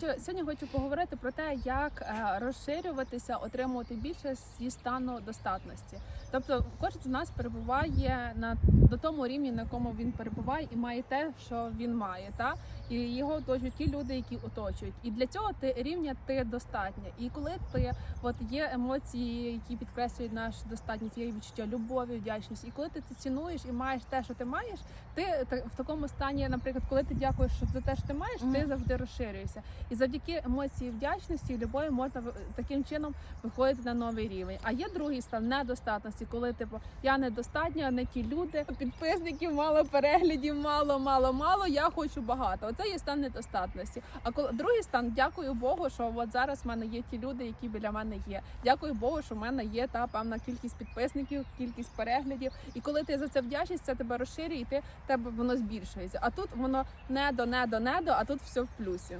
Сьогодні хочу поговорити про те, як е, розширюватися, отримувати більше зі стану достатності. Тобто, кожен з нас перебуває на до тому рівні, на якому він перебуває, і має те, що він має, та і його оточують ті люди, які оточують. І для цього ти рівня ти достатня. І коли ти от є емоції, які підкреслюють нашу достатність, є відчуття любові, вдячності. І коли ти це цінуєш і маєш те, що ти маєш, ти в такому стані, наприклад, коли ти дякуєш за те, що ти маєш, ти завжди розширюєшся. І завдяки емоції вдячності і любові можна таким чином виходити на новий рівень. А є другий стан недостатності, коли типу я недостатня, не ті люди, підписників мало, переглядів мало, мало, мало. Я хочу багато. Оце є стан недостатності. А коли другий стан, дякую Богу, що от зараз в мене є ті люди, які біля мене є. Дякую Богу, що в мене є та певна кількість підписників, кількість переглядів. І коли ти за це вдячність, це тебе розширює, і ти тебе воно збільшується. А тут воно не до не до не до, а тут все в плюсі.